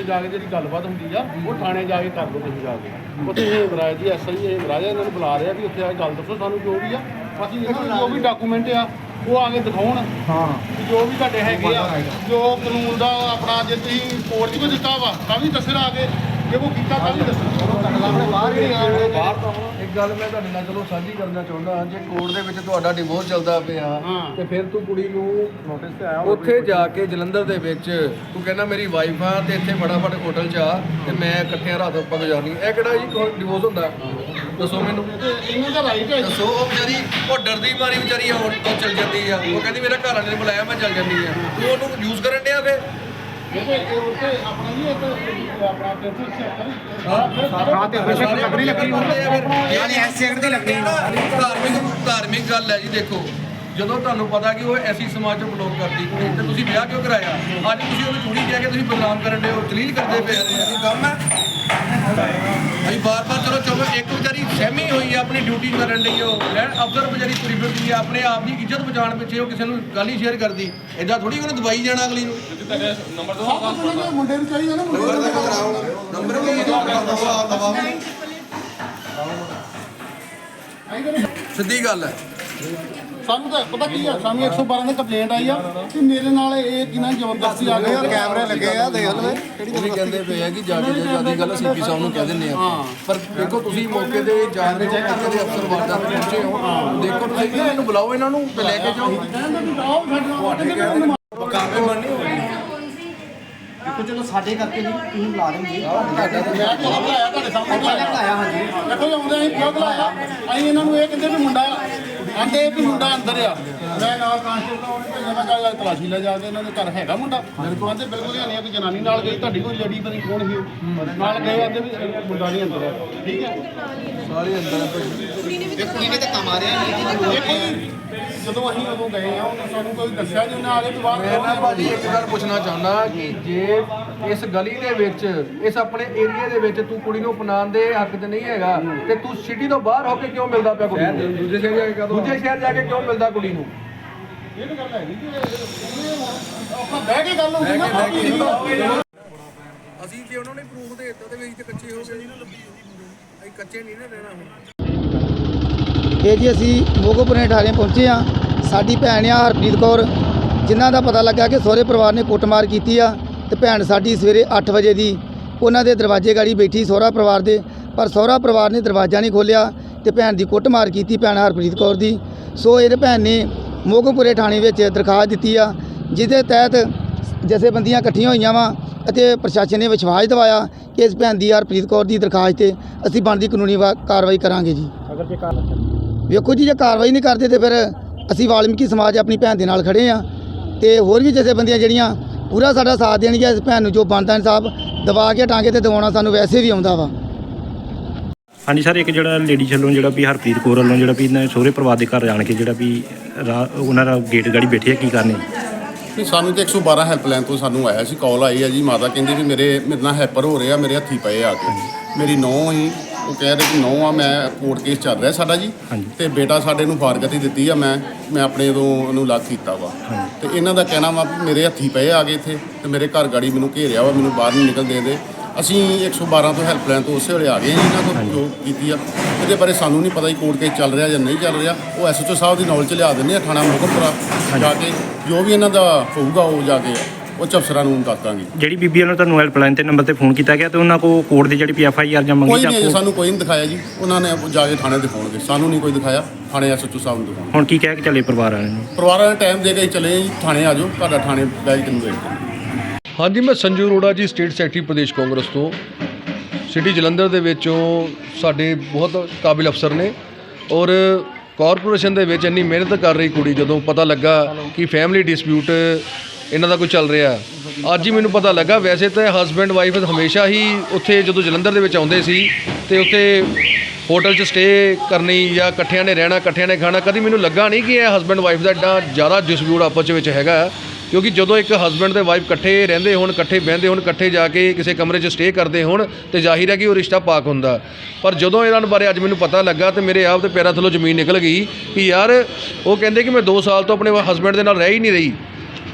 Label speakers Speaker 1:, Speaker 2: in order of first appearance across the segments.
Speaker 1: ਉੱਥੇ ਜਾ ਕੇ ਜਿਹੜੀ ਗੱਲਬਾਤ ਹੁੰਦੀ ਆ ਉਹ ਥਾਣੇ ਜਾ ਕੇ ਕਰ ਲਓ ਤੁਸੀਂ ਜਾ ਕੇ। ਉੱਥੇ ਇਹ ਬਰਾਜ ਜੀ ਐਸਆਈ ਇਹ ਬਰਾਜ ਇਹਨਾਂ ਨੂੰ ਬੁਲਾ ਰਿਹਾ ਵੀ ਉੱਥੇ ਆ ਕੇ ਗੱਲ ਦੱਸੋ ਸਾਨੂੰ ਜੋ ਵੀ ਆ। ਅਸੀਂ ਇਹਨਾਂ ਨੂੰ ਜੋ ਵੀ ਡਾਕੂਮੈਂਟ ਆ ਉਹ ਆ ਕੇ ਦਿਖਾਉਣ
Speaker 2: ਹਾਂ।
Speaker 1: ਜੋ ਵੀ ਤੁਹਾਡੇ ਹੈਗੇ ਆ ਜੋ ਕਾਨੂੰਨ ਦਾ ਆਪਣਾ ਜੇ ਤੁਸੀਂ ਕੋਰਟ 'ਚ ਕੋਈ ਦਿੱਤਾ ਵਾ ਤਾਂ ਵੀ ਦੱਸਣ ਆ ਕੇ ਜੇ ਉਹ ਕੀਤਾ ਤਾਂ ਵੀ ਦੱਸਣ
Speaker 2: ਬਾਹਰ ਹੀ ਆ।
Speaker 1: ਬਾਹਰ ਤਾਂ ਹੁਣ।
Speaker 2: ਇੱਕ ਗੱਲ ਮੈਂ ਤੁਹਾਡੇ ਨਾਲ ਚਲੋ ਸਾਂਝੀ ਕਰਨਾ ਚਾਹੁੰਦਾ ਜੇ ਕੋਰਟ ਦੇ ਵਿੱਚ ਤੁਹਾਡਾ ਡਿਵੋਰਸ ਚੱਲਦਾ ਪਿਆ
Speaker 1: ਹਾਂ।
Speaker 2: ਤੇ ਫਿਰ ਤੂੰ ਕੁੜੀ ਨੂੰ
Speaker 1: ਨੋਟਿਸ ਤੇ ਆਇਆ
Speaker 2: ਉੱਥੇ ਜਾ ਕੇ ਜਲੰਧਰ ਦੇ ਵਿੱਚ ਤੂੰ ਕਹਿੰਦਾ ਮੇਰੀ ਵਾਈਫ ਆ ਤੇ ਇੱਥੇ ਫਟਾਫਟ ਹੋਟਲ 'ਚ ਆ ਤੇ ਮੈਂ ਇਕੱਠਿਆਂ ਰਾਤ ਆਪਾਂ ਗੁਜ਼ਾਰਨੀ। ਇਹ ਕਿਹੜਾ ਜੀ ਡਿਵੋਰਸ ਹੁੰਦਾ? ਦੱਸੋ ਮੈਨੂੰ।
Speaker 1: ਇਹਨਾਂ ਦਾ ਰਾਈਟ ਹੈ
Speaker 2: ਦੱਸੋ ਉਹ ਵਿਚਾਰੀ ਉਹ ਡਰਦੀ ਮਾਰੀ ਵਿਚਾਰੀ ਹੁਣ ਤੋਂ ਚੱਲ ਜਾਂਦੀ ਆ। ਉਹ ਕਹਿੰਦੀ ਮੇਰਾ ਘਰ ਵਾਲੇ ਨੇ ਬੁਲਾਇਆ ਮੈਂ ਚੱਲ ਜਾਂਦੀ ਆ। ਤੂੰ ਉਹਨੂੰ ਯੂਜ਼ ਕਰਨ ਡਿਆ ਫੇ ਧਾਰਮਿਕ ਧਾਰਮਿਕ ਗੱਲ ਹੈ ਜੀ ਦੇਖੋ। ਜਦੋਂ ਤੁਹਾਨੂੰ ਪਤਾ ਕਿ ਉਹ ਐਸੀ ਸਮਾਜ ਨੂੰ ਬਲੌਕ ਕਰਦੀ ਕੁੜੀ ਤੇ ਤੁਸੀਂ ਵਿਆਹ ਕਿਉਂ ਕਰਾਇਆ? ਅੱਜ ਤੁਸੀਂ ਉਹਨੂੰ ਕੁੜੀ ਕਹਿ ਕੇ ਤੁਸੀਂ ਬਦਨਾਮ ਕਰਨ ਦੇ ਹੋ ਜਲੀਲ ਕਰਦੇ ਪਏ ਰਹੇ ਇਹ ਕੰਮ ਹੈ। ਅਸੀਂ ਬਾਰ-ਬਾਰ ਚਲੋ ਚਲੋ ਇੱਕ ਵਿਚਾਰੀ ਸਹਿਮੀ ਹੋਈ ਆਪਣੀ ਡਿਊਟੀ ਕਰਨ ਲਈ ਉਹ ਲੈਣ ਅਫਸਰ ਵਿਚਾਰੀ ਤੁਰੀ ਫਿਰਦੀ ਆਪਣੇ ਆਪ ਦੀ ਇੱਜ਼ਤ ਬਚਾਉਣ ਪਿੱਛੇ ਉਹ ਕਿਸੇ ਨੂੰ ਗੱਲ ਹੀ ਸ਼ੇਅਰ ਕਰਦੀ। ਐਦਾਂ ਥੋੜੀ ਉਹਨੇ ਦਵਾਈ ਜਾਣਾ ਅਗਲੀ ਨੂੰ।
Speaker 1: ਮੁੰਡੇ ਨੂੰ ਚਾਹੀਦਾ ਨਾ ਮੁੰਡੇ ਨੂੰ
Speaker 2: ਨੰਬਰ ਦਵਾ ਸਿੱਧੀ ਗੱਲ ਹੈ।
Speaker 1: ਸਾਨੂੰ ਤਾਂ ਪਤਾ ਕੀ ਆ ਸਾਨੂੰ 112 ਦੀ ਕੰਪਲੇਂਟ ਆਈ ਆ ਕਿ ਮੇਰੇ ਨਾਲ ਇਹ ਕਿਨਾਂ ਜ਼ਬਰਦਸਤੀ ਆ ਗਈ
Speaker 3: ਕੈਮਰੇ ਲੱਗੇ ਆ ਦੇਖ ਲਵੇ
Speaker 2: ਉਹ ਵੀ ਕਹਿੰਦੇ ਪਏ ਆ ਕਿ ਜਾ ਕੇ ਜੇ ਜ਼ਿਆਦਾ ਗੱਲ ਸੀਪੀ ਸਾਹਿਬ ਨੂੰ ਕਹਿ ਦਿੰਨੇ ਆ। ਪਰ ਦੇਖੋ ਤੁਸੀਂ ਮੌਕੇ ਤੇ ਜਾ ਰਹੇ ਹੋ ਮੌਕੇ ਦੇ ਅਫਸਰ ਵਾਰਦਾਤ ਪਹੁੰਚੇ ਹੋ ਦੇਖੋ ਤੁਸੀਂ ਇਹਨੂੰ ਬੁਲਾਓ ਇਹਨਾਂ ਨੂੰ ਤੇ ਲੈ ਕੇ ਜਾਓ। ਕਾਰਵਾਈ ਬਣਨੀ ਹੋਣੀ
Speaker 3: ਦੇਖੋ ਚਲੋ ਸਾਡੇ ਕਰਕੇ ਨਹੀਂ ਤੁਸੀਂ ਬੁਲਾ ਰਹੇ ਹੋ
Speaker 1: ਮੈਂ ਕਿਹਾ ਬੁਲਾਇਆ ਤੁਹਾਡੇ ਸਾਹਮਣੇ। ਬੁਲਾਇਆ
Speaker 3: ਹਾਂਜੀ।
Speaker 1: ਦੇਖੋ ਜੀ ਆਉਂਦੇ ਅਸੀਂ ਕਿਉਂ ਬੁਲਾਇਆ? ਅਸੀਂ ਇਹਨਾਂ ਨੂੰ ਇਹ ਕਹਿੰਦੇ ਵੀ ਮੁੰਡਾ ਆਂਦੇ ਵੀ ਮੁੰਡਾ ਅੰਦਰ ਆ। ਮੈਂ ਨਾਲ ਕਾਂਸਟੇਬਲ ਨੂੰ ਭੇਜਿਆ ਮੈਂ ਕਿਹਾ ਤਲਾਸ਼ੀ ਲੈ ਜਾ ਕੇ ਇਹਨਾਂ ਦੇ ਘਰ ਹੈਗਾ ਮੁੰਡਾ। ਮੇਰੇ ਕੋਲ ਆਂਦੇ ਬਿਲਕੁਲ ਹੀ ਨਹੀਂ ਆ, ਕੋਈ ਜਨਾਨੀ ਨਾਲ ਗਈ ਤੁਹਾਡੀ ਕੋਈ ਲੜੀ ਪਤਾ ਨੀ ਕੌਣ ਸੀ? ਉਹ। ਨਾਲ ਗਏ ਆਂਦੇ ਵੀ ਮੁੰਡਾ ਨਹੀਂ ਅੰਦਰ ਆ। ਠੀਕ ਹੈ?
Speaker 2: ਸਾਰੇ ਅੰਦਰ
Speaker 3: ਇਹ ਕੁੜੀ ਨੇ ਧੱਕਾ ਮਾਰਿਆ
Speaker 1: ਦੇਖੋ ਜੀ, ਜਦੋਂ ਅਸੀਂ ਉਦੋਂ ਗਏ ਆ ਉਹਨੇ ਸਾਨੂੰ ਕੋਈ ਦੱਸਿਆ ਨਹੀਂ ਉਹਨੇ ਆਲੇ ਤੋਂ ਬਾਅਦ
Speaker 2: ਮੈਂ ਨਾ ਭਾਜੀ ਇੱਕ ਗੱਲ ਪੁੱਛਣਾ ਚਾਹੁੰਦਾ ਕਿ ਜੇ ਇਸ ਗਲੀ ਦੇ ਵਿੱਚ ਇਸ ਆਪਣੇ ਏਰੀਆ ਦੇ ਵਿੱਚ ਤੂੰ ਕੁੜੀ ਨੂੰ ਅਪਣਾਉਣ ਦੇ ਹੱਕ 'ਚ ਨਹੀਂ ਹੈਗਾ ਤੇ ਤੂੰ ਸਿਟੀ ਤੋਂ ਬਾਹਰ ਹੋ ਕੇ ਕਿਉਂ ਮਿਲਦਾ ਪਿਆ ਕੁੜੀ ਨੂੰ? ਦੂਜੇ ਸ਼ਹਿਰ ਜਾ ਕੇ ਦੂਜੇ ਸ਼ਹਿਰ ਜਾ ਕੇ ਕਿਉਂ ਮਿਲਦਾ ਕੁੜੀ ਨੂੰ?
Speaker 1: ਇਹ ਤਾਂ ਗੱਲ ਹੈਗੀ ਕਿ ਆਪਾਂ ਬਹਿ ਕੇ ਗੱਲ ਹੁੰਦੀ ਨਾ
Speaker 2: ਅਸੀਂ ਜੇ ਉਹਨਾਂ ਨੇ ਪ੍ਰੂਫ ਦੇ ਦਿੱਤਾ ਤੇ ਵੀ ਅਸੀਂ ਤੇ ਕੱਚੇ ਹੋ ਗਏ। ਅਸੀਂ ਕੱਚੇ ਨਹੀਂ ਨਾ ਰਹਿਣਾ ਹੁਣ।
Speaker 4: ਇਹ ਜੀ ਅਸੀਂ ਮੋਗੋਪੁਰੇ ਠਾਣੇ ਪਹੁੰਚੇ ਆ ਸਾਡੀ ਭੈਣ ਆ ਹਰਪ੍ਰੀਤ ਕੌਰ ਜਿਨ੍ਹਾਂ ਦਾ ਪਤਾ ਲੱਗਾ ਕਿ ਸਹੁਰੇ ਪਰਿਵਾਰ ਨੇ ਕੁੱਟਮਾਰ ਕੀਤੀ ਆ ਤੇ ਭੈਣ ਸਾਡੀ ਸਵੇਰੇ 8 ਵਜੇ ਦੀ। ਉਹਨਾਂ ਦੇ ਦਰਵਾਜ਼ੇ ਗਾੜੀ ਬੈਠੀ ਸਹੁਰਾ ਪਰਿਵਾਰ ਦੇ ਪਰ ਸਹੁਰਾ ਪਰਿਵਾਰ ਨੇ ਦਰਵਾਜ਼ਾ ਨਹੀਂ ਖੋਲ੍ਹਿਆ। ਤੇ ਭੈਣ ਦੀ ਕੁੱਟਮਾਰ ਕੀਤੀ ਭੈਣ ਹਰਪ੍ਰੀਤ ਕੌਰ ਦੀ। ਸੋ ਇਹਦੇ ਭੈਣ ਨੇ ਮੋਗੋਪੁਰੇ ਥਾਣੇ ਵਿੱਚ ਦਰਖਾਸਤ ਦਿੱਤੀ ਆ ਜਿਹਦੇ ਤਹਿਤ ਜਥੇਬੰਦੀਆਂ ਇਕੱਠੀਆਂ ਹੋਈਆਂ ਵਾ ਅਤੇ ਪ੍ਰਸ਼ਾਸਨ ਨੇ ਵਿਸ਼ਵਾਸ ਦਿਵਾਇਆ ਕਿ ਇਸ ਭੈਣ ਦੀ ਹਰਪ੍ਰੀਤ ਕੌਰ ਦੀ ਦਰਖਾਸਤ ਤੇ ਅਸੀਂ ਬਣਦੀ ਕਾਨੂੰਨੀ ਕਾਰਵਾਈ ਕਰਾਂਗੇ ਜੀ। ਵੇਖੋ ਜੀ ਜੇ ਕਾਰਵਾਈ ਨਹੀਂ ਕਰਦੇ ਤੇ ਫਿਰ ਅਸੀਂ ਵਾਲਮੀਕੀ ਸਮਾਜ ਆਪਣੀ ਭੈਣ ਦੇ ਨਾਲ ਖੜੇ ਆ ਤੇ ਹੋਰ ਵੀ ਜਥੇਬੰਦੀਆਂ ਜਿਹੜੀਆਂ ਪੂਰਾ ਸਾਡਾ ਸਾਥ ਦੇਣਗੀਆਂ ਇਸ ਭੈਣ ਨੂੰ ਜੋ ਬਣਦਾ ਇਨਸਾਫ ਦਬਾ ਕੇ ਟਾਂਗੇ ਤੇ ਦਿਵਾਉਣਾ ਸਾਨੂੰ ਵੈਸੇ ਵੀ ਆਉਂਦਾ ਵਾ।
Speaker 5: ਹਾਂਜੀ ਸਰ ਇੱਕ ਜਿਹੜਾ ਲੇਡੀ ਵੱਲੋਂ ਜਿਹੜਾ ਵੀ ਹਰਪ੍ਰੀਤ ਕੌਰ ਵੱਲੋਂ ਜਿਹੜਾ ਵੀ ਇਹਨਾਂ ਸਹੁਰੇ ਪਰਿਵਾਰ ਦੇ ਘਰ ਜਾਣ ਕੇ ਜਿਹੜਾ ਵੀ ਰਾਹ- ਉਹਨਾਂ ਦਾ ਗੇਟ ਗਾੜੀ ਬੈਠੇ ਆ ਕੀ ਕਰਨੇ?
Speaker 1: ਨਹੀਂ ਸਾਨੂੰ ਤੇ 112 ਹੈਲਪਲਾਈਨ ਤੋਂ ਸਾਨੂੰ ਆਇਆ ਸੀ ਕਾਲ ਆਈ ਹੈ ਜੀ ਮਾਤਾ ਕਹਿੰਦੀ ਵੀ ਮੇਰੇ ਮੇਰੇ ਨਾਲ ਹੈਪਰ ਹੋ ਰਿਹਾ ਮੇਰੇ ਹੱਥੀ ਪਏ ਆ ਕੇ। ਮੇਰੀ ਨੌਂ ਹੀ ਉਹ ਕਹਿ ਰਹੇ ਕਿ ਨੌਂ ਆ ਮੈਂ ਕੋਰਟ ਕੇਸ ਚੱਲ ਰਿਹਾ ਸਾਡਾ ਜੀ। ਤੇ ਬੇਟਾ ਸਾਡੇ ਨੂੰ ਫਾਰਗਤੀ ਦਿੱਤੀ ਆ ਮੈਂ ਮੈਂ ਆਪਣੇ ਤੋਂ ਉਹਨੂੰ ਲੱਗ ਕੀਤਾ ਵਾ। ਤੇ ਇਹਨਾਂ ਦਾ ਕਹਿਣਾ ਵਾ ਵੀ ਮੇਰੇ ਹੱਥੀ ਪਏ ਆ ਗਏ ਇੱਥੇ ਤੇ ਮੇਰੇ ਘਰ ਗਾੜੀ ਮੈਨੂੰ ਘੇਰਿਆ ਵਾ ਮੈਨੂੰ ਬਾਹਰ ਨਹੀਂ ਨਿਕਲ ਦੇ ਦੇ ਅਸੀਂ 112 ਤੋਂ ਹੈਲਪਲਾਈਨ ਤੋਂ ਉਸੇ ਵੇਲੇ ਆ ਗਏ ਹਾਂ ਜੀ, ਇਹਨਾਂ ਕੋਲ ਜੋ ਕੀਤੀ ਆ। ਇਹਦੇ ਬਾਰੇ ਸਾਨੂੰ ਨਹੀਂ ਪਤਾ ਜੀ ਕੋਰਟ ਕੇਸ ਚੱਲ ਰਿਹਾ ਜਾਂ ਨਹੀਂ ਚੱਲ ਰਿਹਾ। ਉਹ ਐਸਐਚਓ ਸਾਹਿਬ ਦੀ ਨੌਲੇਜ ਲਿਆ ਦਿੰਦੇ ਆ ਥਾਣਾ ਮੋਹਕਮਪੁਰਾ ਜਾ ਕੇ ਜੋ ਵੀ ਇਹਨਾਂ ਦਾ ਹੋਊਗਾ ਉਹ ਜਾ ਕੇ ਉਹ ਅਫਸਰਾਂ ਨੂੰ ਦੱਸ ਦਾਂਗੇ।
Speaker 5: ਜਿਹੜੀ ਬੀਬੀ ਵੱਲੋਂ ਤੁਹਾਨੂੰ ਹੈਲਪਲਾਈਨ ਤੇ ਨੰਬਰ ਤੇ ਫੋਨ ਕੀਤਾ ਗਿਆ ਤੇ ਉਹਨਾਂ ਕੋ ਕੋਰਟ ਦੀ ਜਿਹੜੀ ਐਫ ਆਈ ਆਰ ਜਾਂ ਮੰਗੀ
Speaker 1: ਕੋਈ
Speaker 5: ਜਾਂ
Speaker 1: ਨਹੀਂ ਸਾਨੂੰ ਕੋਈ ਨਹੀਂ ਦਿਖਾਇਆ ਜੀ। ਉਹਨਾਂ ਨੇ ਜਾ ਕੇ ਥਾਣੇ ਦਿਖਾਉਣਗੇ। ਸਾਨੂੰ ਨਹੀਂ ਕੋਈ ਦਿਖਾਇਆ। ਥਾਣੇ ਐਸਐਚਓ ਸਾਹਿਬ ਨੂੰ ਦਿਖਾਉਣਗੇ।
Speaker 5: ਹੁਣ ਕੀ ਕਹਿ ਕੇ ਚੱਲੇ ਪਰਿਵਾਰ ਵਾਲਿਆਂ ਨੂੰ?
Speaker 1: ਪਰਿਵਾਰਾਂ ਨੇ ਟਾਈਮ ਦੇ ਕੇ ਚਲੇ ਜੀ। ਥਾਣੇ ਆ ਜਾਓ। ਤੁਹਾਡਾ ਥਾਣੇ ਬੈਗ ਨੂੰ ਵੇਟ ਕਰੋ
Speaker 2: ਹਾਂਜੀ, ਮੈਂ ਸੰਜੂ ਅਰੋੜਾ ਜੀ ਸਟੇਟ ਸੈਕਟਰੀ ਪ੍ਰਦੇਸ਼ ਕਾਂਗਰਸ ਤੋਂ। ਸਿਟੀ ਜਲੰਧਰ ਦੇ ਵਿੱਚੋਂ ਸਾਡੇ ਬਹੁਤ ਕਾਬਿਲ ਅਫਸਰ ਨੇ ਔਰ ਕਾਰਪੋਰੇਸ਼ਨ ਦੇ ਵਿੱਚ ਇੰਨੀ ਮਿਹਨਤ ਕਰ ਰਹੀ ਕੁੜੀ, ਜਦੋਂ ਪਤਾ ਲੱਗਾ ਕਿ ਫੈਮਿਲੀ ਡਿਸਪਿਊਟ ਇਹਨਾਂ ਦਾ ਕੋਈ ਚੱਲ ਰਿਹਾ ਅੱਜ ਹੀ ਮੈਨੂੰ ਪਤਾ ਲੱਗਾ, ਵੈਸੇ ਤਾਂ ਹਸਬੈਂਡ ਵਾਈਫ ਹਮੇਸ਼ਾ ਹੀ ਉੱਥੇ ਜਦੋਂ ਜਲੰਧਰ ਦੇ ਵਿੱਚ ਆਉਂਦੇ ਸੀ ਤੇ ਉੱਥੇ ਹੋਟਲ 'ਚ ਸਟੇ ਕਰਨੀ ਜਾਂ ਇਕੱਠਿਆਂ ਨੇ ਰਹਿਣਾ, ਇਕੱਠਿਆਂ ਨੇ ਖਾਣਾ, ਕਦੀ ਮੈਨੂੰ ਲੱਗਾ ਨਹੀਂ ਕਿ ਇਹ ਹਸਬੈਂਡ ਵਾਈਫ ਦਾ ਐਡਾ ਜ਼ਿਆਦਾ ਡਿਸਪਿਊਟ ਆਪਸ ਦੇ ਵਿੱਚ ਹੈਗਾ। ਕਿਉਂਕਿ ਜਦੋਂ ਇੱਕ ਹਸਬੈਂਡ ਤੇ ਵਾਈਫ ਇਕੱਠੇ ਰਹਿੰਦੇ ਹੋਣ, ਇਕੱਠੇ ਬਹਿੰਦੇ ਹੋਣ, ਇਕੱਠੇ ਜਾ ਕੇ ਕਿਸੇ ਕਮਰੇ 'ਚ ਸਟੇ ਕਰਦੇ ਹੋਣ, ਤੇ ਜ਼ਾਹਿਰ ਹੈ ਕਿ ਉਹ ਰਿਸ਼ਤਾ ਪਾਕ ਹੁੰਦਾ। ਪਰ ਜਦੋਂ ਇਹਨਾਂ ਬਾਰੇ ਅੱਜ ਮੈਨੂੰ ਪਤਾ ਲੱਗਾ ਤੇ ਮੇਰੇ ਆਪ ਤੇ ਪੈਰਾਂ ਥੱਲੋਂ ਜ਼ਮੀਨ ਨਿਕਲ ਗਈ ਕਿ ਯਾਰ, ਉਹ ਕਹਿੰਦੇ ਕਿ ਮੈਂ 2 ਸਾਲ ਤੋਂ ਆਪਣੇ ਹਸਬੈਂਡ ਦੇ ਨਾਲ ਰਹਿ ਹੀ ਨਹੀਂ ਰਹੀ।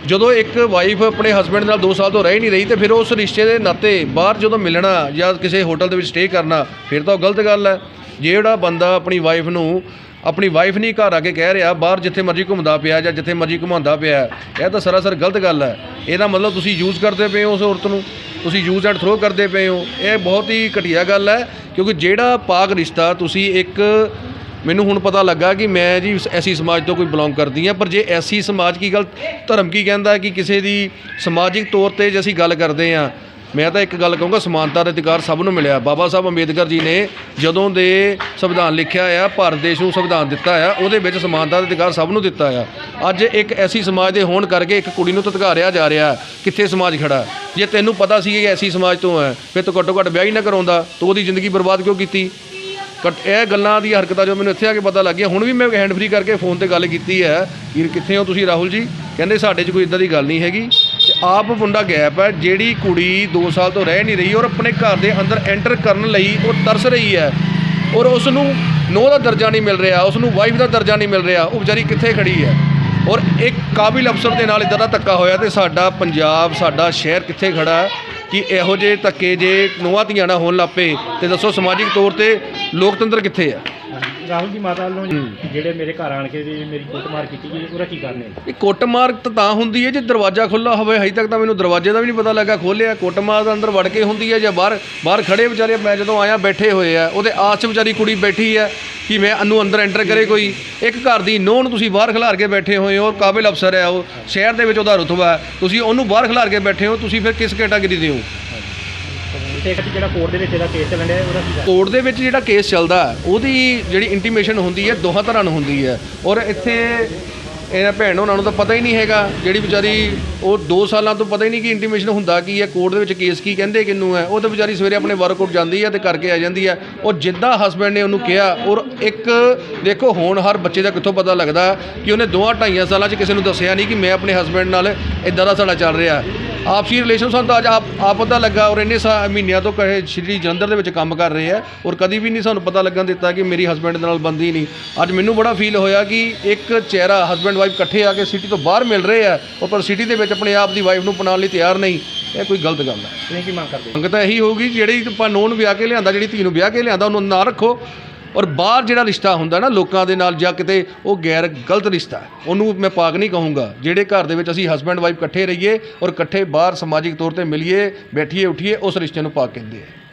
Speaker 2: ਜਦੋਂ ਇੱਕ ਵਾਈਫ ਆਪਣੇ ਹਸਬੰਡ ਨਾਲ 2 ਸਾਲ ਤੋਂ ਰਹਿ ਨਹੀਂ ਰਹੀ, ਤੇ ਫਿਰ ਉਸ ਰਿਸ਼ਤੇ ਦੇ ਨਾਤੇ ਬਾਹਰ ਜਦੋਂ ਮਿਲਣਾ ਜਾਂ ਕਿਸੇ ਹੋਟਲ ਦੇ ਵਿੱਚ ਸਟੇ ਕਰਨਾ, ਫਿਰ ਤਾਂ ਉਹ ਗਲਤ ਗੱਲ ਹੈ। ਜਿਹੜਾ ਬੰਦਾ ਆਪਣੀ ਵਾਈਫ ਨੂੰ ਆਪਣੀ ਵਾਈਫ ਨਹੀਂ ਘਰ ਆ ਕੇ ਕਹਿ ਰਿਹਾ, ਬਾਹਰ ਜਿੱਥੇ ਮਰਜ਼ੀ ਘੁੰਮਦਾ ਪਿਆ ਜਾਂ ਜਿੱਥੇ ਮਰਜ਼ੀ ਘੁਮਾਉਂਦਾ ਪਿਆ ਇਹ ਤਾਂ ਸਰਾਸਰ ਗਲਤ ਗੱਲ ਹੈ। ਇਹਦਾ ਮਤਲਬ ਤੁਸੀਂ ਯੂਜ਼ ਕਰਦੇ ਪਏ ਹੋ ਉਸ ਔਰਤ ਨੂੰ। ਤੁਸੀਂ ਯੂਜ਼ ਐਂਡ ਥਰੋ ਕਰਦੇ ਪਏ ਹੋ। ਇਹ ਬਹੁਤ ਹੀ ਘਟੀਆ ਗੱਲ ਹੈ, ਕਿਉਂਕਿ ਜਿਹੜਾ ਪਾਕ ਰਿਸ਼ਤਾ ਤੁਸੀਂ ਇੱਕ, ਮੈਨੂੰ ਹੁਣ ਪਤਾ ਲੱਗਾ ਕਿ ਮੈਂ ਜੀ ਐਸੀ ਸਮਾਜ ਤੋਂ ਕੋਈ ਬਿਲੋਂਗ ਕਰਦੀ ਹਾਂ, ਪਰ ਜੇ ਐਸੀ ਸਮਾਜ ਕੀ ਗੱਲ ਧਰਮ ਕੀ ਕਹਿੰਦਾ ਕਿ ਕਿਸੇ ਦੀ ਸਮਾਜਿਕ ਤੌਰ ਤੇ ਜੇ ਅਸੀਂ ਗੱਲ ਕਰਦੇ ਹਾਂ ਮੈਂ ਤਾਂ ਇੱਕ ਗੱਲ ਕਹੂੰਗਾ, ਸਮਾਨਤਾ ਦਾ ਅਧਿਕਾਰ ਸਭ ਨੂੰ ਮਿਲਿਆ। ਬਾਬਾ ਸਾਹਿਬ ਅੰਬੇਦਕਰ ਜੀ ਨੇ ਜਦੋਂ ਦੇ ਸੰਵਿਧਾਨ ਲਿਖਿਆ ਆ, ਭਾਰਤ ਦੇਸ਼ ਨੂੰ ਸੰਵਿਧਾਨ ਦਿੱਤਾ ਆ, ਉਹਦੇ ਵਿੱਚ ਸਮਾਨਤਾ ਦਾ ਅਧਿਕਾਰ ਸਭ ਨੂੰ ਦਿੱਤਾ ਆ। ਅੱਜ ਇੱਕ ਐਸੀ ਸਮਾਜ ਦੇ ਹੋਣ ਕਰਕੇ ਇੱਕ ਕੁੜੀ ਨੂੰ ਧਤਕਾਰਿਆ ਜਾ ਰਿਹਾ, ਕਿੱਥੇ ਸਮਾਜ ਖੜਾ? ਜੇ ਤੈਨੂੰ ਪਤਾ ਸੀ ਕਿ ਐਸੀ ਸਮਾਜ ਤੋਂ ਹੈ ਫਿਰ ਤੂੰ ਘੱਟੋ ਘੱਟ ਵਿਆਹ ਹੀ ਨਾ ਕਰਾਉਂਦਾ, ਤੂੰ ਉਹਦੀ ਜ਼ਿੰਦਗੀ ਬਰਬਾਦ ਕਿਉਂ ਕੀਤੀ? ਕਟ ਇਹ ਗੱਲਾਂ ਦੀ ਹਰਕਤਾਂ ਜੋ ਮੈਨੂੰ ਇੱਥੇ ਆ ਕੇ ਪਤਾ ਲੱਗ ਗਿਆ ਹੁਣ ਵੀ ਮੈਂ ਹੈਂਡ ਫ੍ਰੀ ਕਰਕੇ ਫੋਨ ਤੇ ਗੱਲ ਕੀਤੀ ਹੈ ਕਿ ਕਿੱਥੇ ਹੋ ਤੁਸੀਂ, ਰਾਹੁਲ ਜੀ? ਕਹਿੰਦੇ ਸਾਡੇ 'ਚ ਕੋਈ ਇਦਾਂ ਦੀ ਗੱਲ ਨਹੀਂ ਹੈਗੀ। ਤੇ ਆਪ ਮੁੰਡਾ ਗੈਪ ਹੈ, ਜਿਹੜੀ ਕੁੜੀ 2 ਸਾਲ ਤੋਂ ਰਹਿ ਨਹੀਂ ਰਹੀ ਔਰ ਆਪਣੇ ਘਰ ਦੇ ਅੰਦਰ ਐਂਟਰ ਕਰਨ ਲਈ ਉਹ ਤਰਸ ਰਹੀ ਹੈ। ਔਰ ਉਸ ਨੂੰ ਨੋ ਦਾ ਦਰਜਾ ਨਹੀਂ ਮਿਲ ਰਿਹਾ ਉਸ ਨੂੰ ਵਾਈਫ ਦਾ ਦਰਜਾ ਨਹੀਂ ਮਿਲ ਰਿਹਾ, ਉਹ ਵਿਚਾਰੀ ਕਿੱਥੇ ਖੜੀ ਹੈ? ਔਰ ਇੱਕ ਕਾਬਿਲ ਅਫਸਰ ਦੇ ਨਾਲ ਇਦਾਂ ਦਾ ਧੱਕਾ ਹੋਇਆ ਤੇ ਸਾਡਾ ਪੰਜਾਬ, ਸਾਡਾ ਸ਼ਹਿਰ ਕਿੱਥੇ ਖੜਾ ਕਿ ਇਹੋ ਜਿਹੇ ਧੱਕੇ ਜੇ ਨੋਹਾਂ ਧੀਆਂ ਨਾ ਹੋਣ ਲੱਪੇ ਤੇ ਦੱਸੋ ਸਮਾਜਿਕ ਤੌਰ ਤੇ ਲੋਕਤੰਤਰ ਕਿੱਥੇ ਆ
Speaker 5: ਰਾਹੁਲ ਜੀ ਮਾਤਾ ਵੱਲੋਂ ਜਿਹੜੇ ਮੇਰੇ ਘਰ ਆਣ ਕੇ ਜੀ ਮੇਰੀ ਕੁੱਟਮਾਰ ਕੀਤੀ ਗਈ ਉਹਦਾ ਕੀ ਕਾਰਨ
Speaker 2: ਇਹ ਕੁੱਟਮਾਰ ਤਾਂ ਤਾਂ ਹੁੰਦੀ ਹੈ ਜੇ ਦਰਵਾਜ਼ਾ ਖੁੱਲਾ ਹੋਵੇ ਹਜੇ ਤੱਕ ਤਾਂ ਮੈਨੂੰ ਦਰਵਾਜ਼ੇ ਦਾ ਵੀ ਨਹੀਂ ਪਤਾ ਲੱਗਾ ਖੋਲਿਆ ਕੁੱਟਮਾਰ ਦਾ ਅੰਦਰ ਵੜ ਕੇ ਹੁੰਦੀ ਹੈ ਜਾਂ ਬਾਹਰ ਬਾਹਰ ਖੜੇ ਵਿਚਾਰੇ ਮੈਂ ਜਦੋਂ ਆਇਆ ਬੈਠੇ ਹੋਏ ਆ ਉਹਦੇ ਆਸ ਵਿਚਾਰੀ ਕੁੜੀ ਬੈਠੀ ਹੈ ਕਿ ਮੈਂ ਅਨੂੰ ਅੰਦਰ ਐਂਟਰ ਕਰੇ ਕੋਈ। ਇੱਕ ਘਰ ਦੀ ਨੋਹ ਨੂੰ ਤੁਸੀਂ ਬਾਹਰ ਖਿਲਾਰ ਕੇ ਬੈਠੇ ਹੋਏ ਹੋ ਕਾਬਿਲ ਅਫਸਰ ਹੈ ਉਹ ਸ਼ਹਿਰ ਦੇ ਵਿੱਚ ਉਹਦਾ ਰੁਤਬਾ ਹੈ। ਤੁਸੀਂ ਉਹਨੂੰ ਬਾਹਰ ਖਿਲਾਰ ਕੇ ਬੈਠੇ ਹੋ ਤੁਸੀਂ ਫਿਰ ਕਿਸ ਕੈਟਾਗਰੀ ਦੇ ਹੋ?
Speaker 5: ਤੇ ਇੱਕ ਜਿਹੜਾ ਕੋਰਟ ਦੇ ਵਿੱਚ ਇਹਦਾ ਕੇਸ ਚੱਲਣ ਡਿਆ, ਉਹਦਾ ਕੀ ਕਾਰਨ
Speaker 2: ਕੋਰਟ ਦੇ ਵਿੱਚ ਜਿਹੜਾ ਕੇਸ ਚੱਲਦਾ ਉਹਦੀ ਜਿਹੜੀ ਇੰਟੀਮੇਸ਼ਨ ਹੁੰਦੀ ਹੈ, ਦੋਹਾਂ ਤਰ੍ਹਾਂ ਨੂੰ ਹੁੰਦੀ ਹੈ। ਔਰ ਇੱਥੇ ਇਹਨਾਂ ਭੈਣ ਉਹਨਾਂ ਨੂੰ ਤਾਂ ਪਤਾ ਹੀ ਨਹੀਂ ਹੈਗਾ, ਜਿਹੜੀ ਵਿਚਾਰੀ ਉਹ 2 ਸਾਲਾਂ ਤੋਂ ਪਤਾ ਹੀ ਨਹੀਂ ਕਿ ਇੰਟੀਮੇਸ਼ਨ ਹੁੰਦਾ ਕੀ ਹੈ ਕੋਰਟ ਦੇ ਵਿੱਚ ਕੇਸ ਕੀ ਕਹਿੰਦੇ, ਕਿਹਨੂੰ ਹੈ। ਉਹ ਤਾਂ ਵਿਚਾਰੀ ਸਵੇਰੇ ਆਪਣੇ ਵਰਕਆਊਟ ਜਾਂਦੀ ਹੈ ਤੇ ਕਰਕੇ ਆ ਜਾਂਦੀ ਹੈ। ਉਹ ਜਿੱਦਾਂ ਹਸਬੰਡ ਨੇ ਉਹਨੂੰ ਕਿਹਾ, ਔਰ ਇੱਕ ਦੇਖੋ, ਹੁਣ ਹਰ ਬੱਚੇ ਦਾ ਕਿੱਥੋਂ ਪਤਾ ਲੱਗਦਾ ਕਿ ਉਹਨੇ ਦੋਹਾਂ ਢਾਈਆਂ ਸਾਲਾਂ 'ਚ ਕਿਸੇ ਨੂੰ ਦੱਸਿਆ ਨਹੀਂ ਕਿ ਮੈਂ ਆਪਣੇ ਹਸਬੰਡ ਨਾਲ ਇਦਾਂ ਦਾ ਸਾਡਾ ਚੱਲ ਰਿਹਾ। ਆਪਸੀ ਰਿਲੇਸ਼ਨ ਸਾਨੂੰ ਤਾਂ ਅੱਜ ਆਪ ਆਪ ਪਤਾ ਲੱਗਾ ਔਰ ਇੰਨੇ ਸਾ ਮਹੀਨਿਆਂ ਤੋਂ ਕਹੇ ਸ਼੍ਰੀ ਜਲੰਧਰ ਦੇ ਵਿੱਚ ਕੰਮ ਕਰ ਰਹੇ ਆ ਔਰ ਕਦੀ ਵੀ ਨਹੀਂ ਸਾਨੂੰ ਪਤਾ ਲੱਗਣ ਦਿੱਤਾ ਕਿ ਮੇਰੀ ਹਸਬੰਡ ਦੇ ਨਾਲ ਬੰਦੀ ਨਹੀਂ। ਅੱਜ ਮੈਨੂੰ ਬੜਾ ਫੀਲ ਹੋਇਆ ਕਿ ਇੱਕ ਚਿਹਰਾ ਹਸਬੰਡ ਵਾਈਫ ਇਕੱਠੇ ਆ ਕੇ ਸਿਟੀ ਤੋਂ ਬਾਹਰ ਮਿਲ ਰਹੇ ਆ ਉਹ ਪਰ ਸਿਟੀ ਦੇ ਵਿੱਚ ਆਪਣੇ ਆਪ ਦੀ ਵਾਈਫ ਨੂੰ ਅਪਣਾਉਣ ਲਈ ਤਿਆਰ ਨਹੀਂ। ਇਹ ਕੋਈ ਗਲਤ ਗੱਲ ਹੈ
Speaker 5: ਤੁਸੀਂ ਕੀ ਮੰਗ ਕਰਦੇ
Speaker 2: ਮੰਗ ਤਾਂ ਇਹੀ ਹੋਊਗੀ ਜਿਹੜੀ ਆਪਾਂ ਨੂੰਹ ਨੂੰ ਵਿਆਹ ਕੇ ਲਿਆਂਦਾ ਜਿਹੜੀ ਧੀ ਨੂੰ ਵਿਆਹ ਕੇ ਲਿਆਂਦਾ ਉਹਨੂੰ ਨਾ ਰੱਖੋ। ਔਰ ਬਾਹਰ ਜਿਹੜਾ ਰਿਸ਼ਤਾ ਹੁੰਦਾ ਨਾ ਲੋਕਾਂ ਦੇ ਨਾਲ ਜਾਂ ਕਿਤੇ ਉਹ ਗੈਰ ਗਲਤ ਰਿਸ਼ਤਾ ਹੈ। ਉਹਨੂੰ ਮੈਂ ਪਾਕ ਨਹੀਂ ਕਹੂੰਗਾ। ਜਿਹੜੇ ਘਰ ਦੇ ਵਿੱਚ ਅਸੀਂ ਹਸਬੰਡ ਵਾਈਫ ਇਕੱਠੇ ਰਹੀਏ ਔਰ ਇਕੱਠੇ ਬਾਹਰ ਸਮਾਜਿਕ ਤੌਰ ਤੇ ਮਿਲੀਏ, ਬੈਠੀਏ, ਉਠੀਏ, ਉਸ ਰਿਸ਼ਤੇ ਨੂੰ ਪਾਕ ਕਹਿੰਦੇ ਆ।